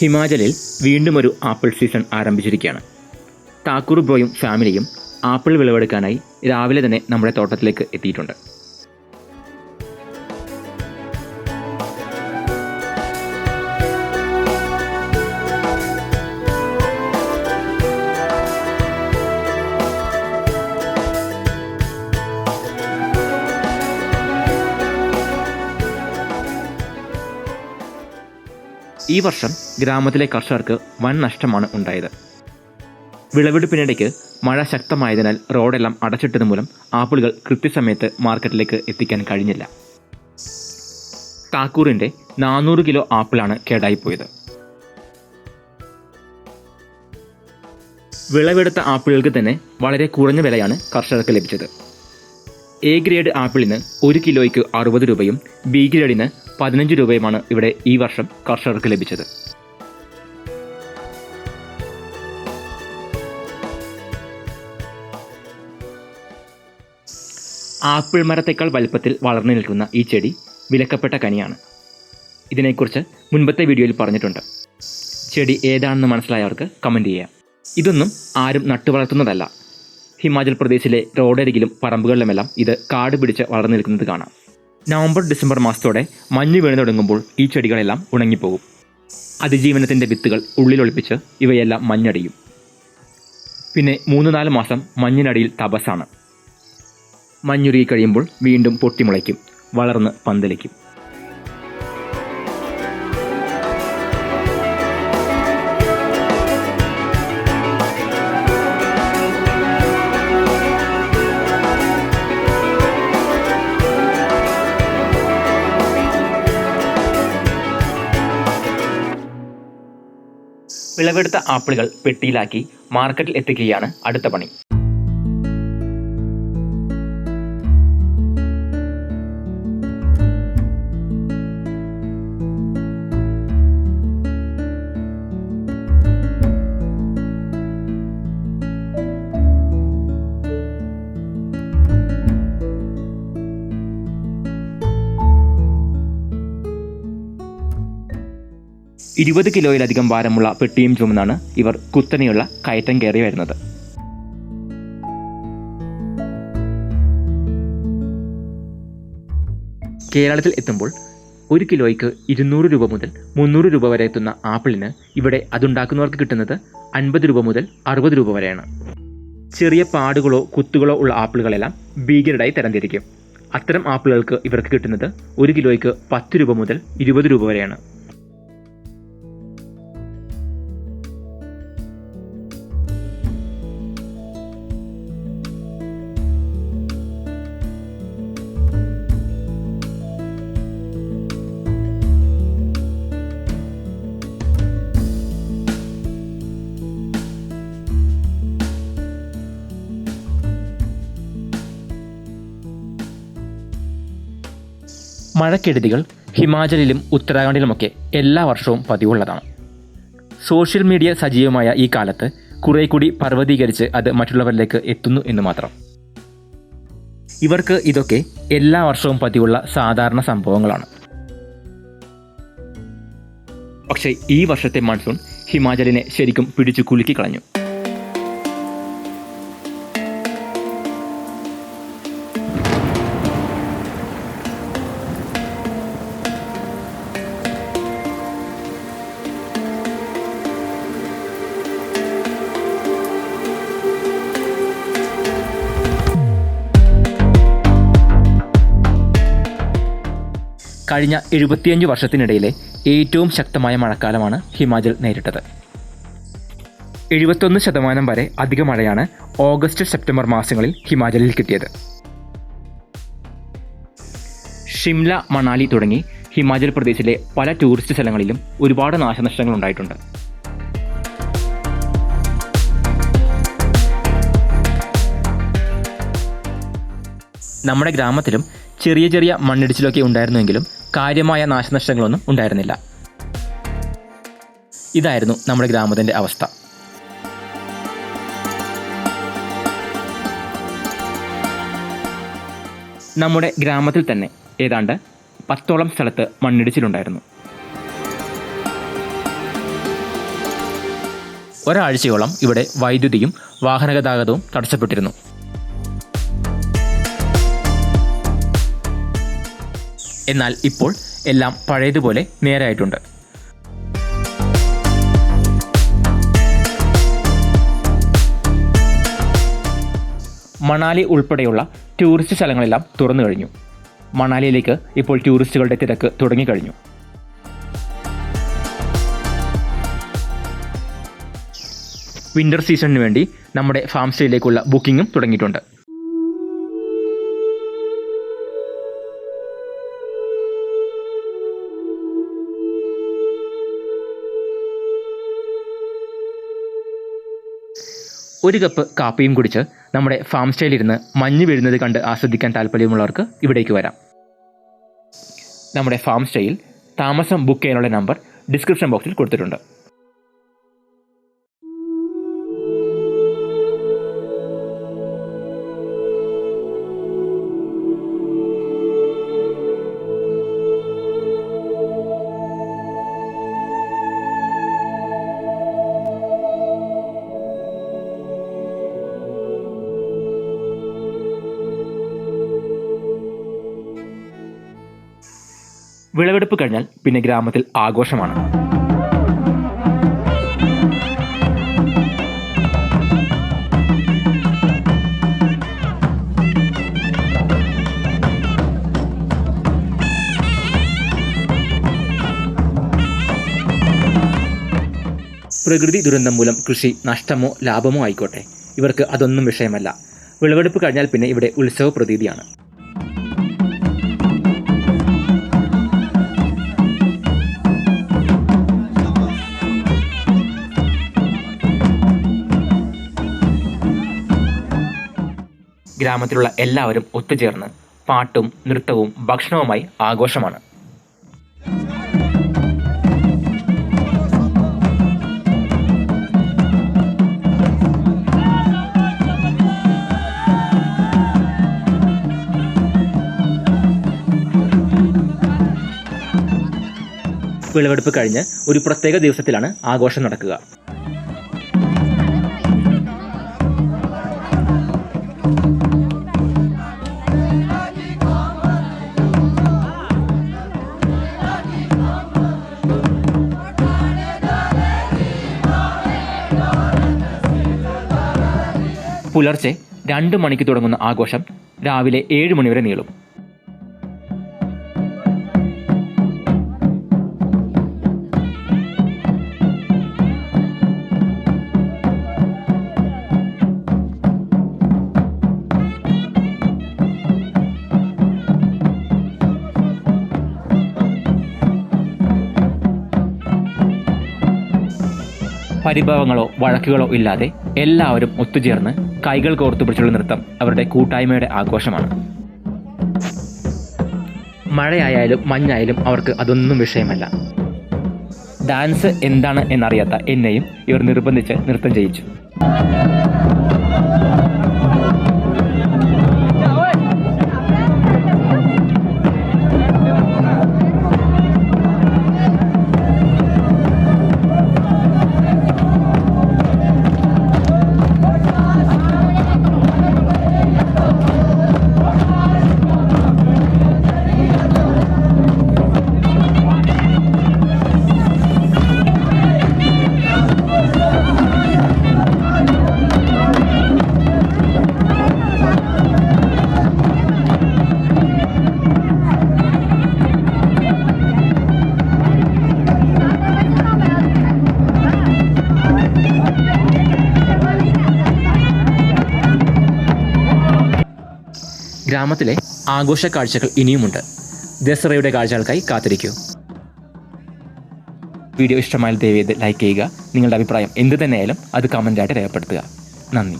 ഹിമാചലിൽ വീണ്ടും ഒരു apple season ആരംഭിച്ചിരിക്കുകയാണ്. താക്കൂർ ബ്രോയും ഫാമിലിയും ആപ്പിൾ വിളവെടുക്കാനായി രാവിലെ തന്നെ നമ്മുടെ തോട്ടത്തിലേക്ക് എത്തിയിട്ടുണ്ട്. ഈ വർഷം ഗ്രാമത്തിലെ കർഷകർക്ക് വൻ നഷ്ടമാണ് ഉണ്ടായത്. വിളവെടുപ്പിനിടയ്ക്ക് മഴ ശക്തമായതിനാൽ റോഡെല്ലാം അടച്ചിട്ടത് മൂലം ആപ്പിളുകൾ കൃത്യസമയത്ത് മാർക്കറ്റിലേക്ക് എത്തിക്കാൻ കഴിഞ്ഞില്ല. താക്കൂറിന്റെ നാനൂറ് കിലോ ആപ്പിളാണ് കേടായിപ്പോയത് വിളവെടുത്ത ആപ്പിളുകൾക്ക് തന്നെ വളരെ കുറഞ്ഞ വിലയാണ് കർഷകർക്ക് ലഭിച്ചത്. എ ഗ്രേഡ് ആപ്പിളിന് ഒരു കിലോയ്ക്ക് അറുപത് രൂപയും ബി ഗ്രേഡിന് പതിനഞ്ച് രൂപയുമാണ് ഇവിടെ ഈ വർഷം കർഷകർക്ക് ലഭിച്ചത്. ആപ്പിൾ മരത്തേക്കാൾ വലുപ്പത്തിൽ വളർന്നു നിൽക്കുന്ന ഈ ചെടി വിലക്കപ്പെട്ട കനിയാണ്. ഇതിനെക്കുറിച്ച് മുൻപത്തെ വീഡിയോയിൽ പറഞ്ഞിട്ടുണ്ട്. ചെടി ഏതാണെന്ന് മനസ്സിലായവർക്ക് കമന്റ് ചെയ്യാം. ഇതൊന്നും ആരും നട്ടു വളർത്തുന്നതല്ല ഹിമാചൽ പ്രദേശിലെ റോഡരികിലും പറമ്പുകളിലുമെല്ലാം ഇത് കാട് പിടിച്ച് വളർന്നു നിൽക്കുന്നത് കാണാം. നവംബർ ഡിസംബർ മാസത്തോടെ മഞ്ഞ് വീണു തുടങ്ങുമ്പോൾ ഈ ചെടികളെല്ലാം ഉണങ്ങിപ്പോകും. അതിജീവനത്തിന്റെ വിത്തുകൾ ഉള്ളിലൊളിപ്പിച്ച് ഇവയെല്ലാം മഞ്ഞടിയും. പിന്നെ മൂന്ന് നാല് മാസം മഞ്ഞിനടിയിൽ തപസ്സാണ്. മഞ്ഞുരുകി കഴിയുമ്പോൾ വീണ്ടും പൊട്ടിമുളയ്ക്കും വളർന്ന് പന്തലിക്കും. വിളവെടുത്ത ആപ്പിളുകൾ പെട്ടിയിലാക്കി മാർക്കറ്റിൽ എത്തിക്കുകയാണ് അടുത്ത പണി. ഇരുപത് കിലോയിലധികം ഭാരമുള്ള പെട്ടിയും ചുമന്നാണ് ഇവർ കുത്തനെയുള്ള കയറ്റം കയറി വരുന്നത്. കേരളത്തിൽ എത്തുമ്പോൾ ഒരു കിലോയ്ക്ക് ഇരുന്നൂറ് രൂപ മുതൽ മുന്നൂറ് രൂപ വരെ എത്തുന്ന ആപ്പിളിന് ഇവിടെ അതുണ്ടാക്കുന്നവർക്ക് കിട്ടുന്നത് അൻപത് രൂപ മുതൽ അറുപത് രൂപ വരെയാണ്. ചെറിയ പാടുകളോ കുത്തുകളോ ഉള്ള ആപ്പിളുകളെല്ലാം ഭീകരടായി തരംതിരിക്കും. അത്തരം ആപ്പിളുകൾക്ക് ഇവർക്ക് കിട്ടുന്നത് ഒരു കിലോയ്ക്ക് പത്ത് രൂപ മുതൽ ഇരുപത് രൂപ വരെയാണ്. മഴക്കെടുതികൾ ഹിമാചലിലും ഉത്തരാഖണ്ഡിലുമൊക്കെ എല്ലാ വർഷവും പതിവുള്ളതാണ്. സോഷ്യൽ മീഡിയ സജീവമായ ഈ കാലത്ത് കുറെ കൂടി പർവതീകരിച്ച് അത് മറ്റുള്ളവരിലേക്ക് എത്തുന്നു എന്ന് മാത്രം. ഇവർക്ക് ഇതൊക്കെ എല്ലാ വർഷവും പതിവുള്ള സാധാരണ സംഭവങ്ങളാണ്. പക്ഷേ ഈ വർഷത്തെ മൺസൂൺ ഹിമാചലിനെ ശരിക്കും പിടിച്ചു കുലുക്കി കളഞ്ഞു. കഴിഞ്ഞ എഴുപത്തിയഞ്ച് വർഷത്തിനിടയിലെ ഏറ്റവും ശക്തമായ മഴക്കാലമാണ് ഹിമാചൽ നേരിട്ടത്. എഴുപത്തൊന്ന് ശതമാനം വരെ അധിക മഴയാണ് ഓഗസ്റ്റ് സെപ്റ്റംബർ മാസങ്ങളിൽ ഹിമാചലിൽ കിട്ടിയത്. ഷിംല മണാലി തുടങ്ങി ഹിമാചൽ പ്രദേശിലെ പല ടൂറിസ്റ്റ് സ്ഥലങ്ങളിലും ഒരുപാട് നാശനഷ്ടങ്ങൾ ഉണ്ടായിട്ടുണ്ട്. നമ്മുടെ ഗ്രാമത്തിലും ചെറിയ ചെറിയ മണ്ണിടിച്ചിലൊക്കെ ഉണ്ടായിരുന്നുവെങ്കിലും കാര്യമായ നാശനഷ്ടങ്ങളൊന്നും ഉണ്ടായിരുന്നില്ല. ഇതായിരുന്നു നമ്മുടെ ഗ്രാമത്തിന്റെ അവസ്ഥ. നമ്മുടെ ഗ്രാമത്തിൽ തന്നെ ഏതാണ്ട് പത്തോളം സ്ഥലത്ത് മണ്ണിടിച്ചിലുണ്ടായിരുന്നു. ഒരാഴ്ചയോളം ഇവിടെ വൈദ്യുതിയും വാഹനഗതാഗതവും തടസ്സപ്പെട്ടിരുന്നു. എന്നാൽ ഇപ്പോൾ എല്ലാം പഴയതുപോലെ നേരായിട്ടുണ്ട്. മണാലി ഉൾപ്പെടെയുള്ള ടൂറിസ്റ്റ് സ്ഥലങ്ങളെല്ലാം തുറന്നു കഴിഞ്ഞു. മണാലിയിലേക്ക് ഇപ്പോൾ ടൂറിസ്റ്റുകളുടെ തിരക്ക് തുടങ്ങിക്കഴിഞ്ഞു. വിന്റർ സീസണിന് വേണ്ടി നമ്മുടെ ഫാം സ്റ്റേയിലേക്കുള്ള ബുക്കിങ്ങും തുടങ്ങിയിട്ടുണ്ട്. ഒരു കപ്പ് കാപ്പിയും കുടിച്ച് നമ്മുടെ ഫാം സ്റ്റൈലിരുന്ന് മഞ്ഞ് വീഴുന്നത് കണ്ട് ആസ്വദിക്കാൻ താല്പര്യമുള്ളവർക്ക് ഇവിടേക്ക് വരാം. നമ്മുടെ ഫാം സ്റ്റൈൽ താമസം ബുക്ക് ചെയ്യാനുള്ള നമ്പർ ഡിസ്ക്രിപ്ഷൻ ബോക്സിൽ കൊടുത്തിട്ടുണ്ട്. വിളവെടുപ്പ് കഴിഞ്ഞാൽ പിന്നെ ഗ്രാമത്തിൽ ആഘോഷമാണ്. പ്രകൃതി ദുരന്തം മൂലം കൃഷി നഷ്ടമോ ലാഭമോ ആയിക്കോട്ടെ. ഇവർക്ക് അതൊന്നും വിഷയമല്ല. വിളവെടുപ്പ് കഴിഞ്ഞാൽ പിന്നെ ഇവിടെ ഉത്സവ പ്രതീതിയാണ്. ഗ്രാമത്തിലുള്ള എല്ലാവരും ഒത്തുചേർന്ന് പാട്ടും നൃത്തവും ഭക്ഷണവുമായി ആഘോഷമാണ്. വിളവെടുപ്പ് കഴിഞ്ഞ് ഒരു പ്രത്യേക ദിവസത്തിലാണ് ആഘോഷം നടക്കുക. പുലർച്ചെ രണ്ട് മണിക്ക് തുടങ്ങുന്ന ആഘോഷം രാവിലെ ഏഴ് മണിവരെ നീളും. പരിഭവങ്ങളോ വഴക്കുകളോ ഇല്ലാതെ എല്ലാവരും ഒത്തുചേർന്ന് കൈകൾ കോർത്തു പിടിച്ചുള്ള നൃത്തം അവരുടെ കൂട്ടായ്മയുടെ ആഘോഷമാണ്. മഴയായാലും മഞ്ഞായാലും അവർക്ക് അതൊന്നും വിഷയമല്ല. ഡാൻസ് എന്താണ് എന്നറിയാത്ത എന്നെയും ഇവർ നിർബന്ധിച്ച് നൃത്തം ചെയ്യിച്ചു. ഗ്രാമത്തിലെ ആഘോഷ കാഴ്ചകൾ ഇനിയുമുണ്ട്. ദസറയുടെ കാഴ്ചകൾക്കായി കാത്തിരിക്കൂ. വീഡിയോ ഇഷ്ടമായാൽ ദയവേത് ലൈക്ക് ചെയ്യുക. നിങ്ങളുടെ അഭിപ്രായം എന്ത് തന്നെയായാലും അത് കമന്റായിട്ട് രേഖപ്പെടുത്തുക. നന്ദി.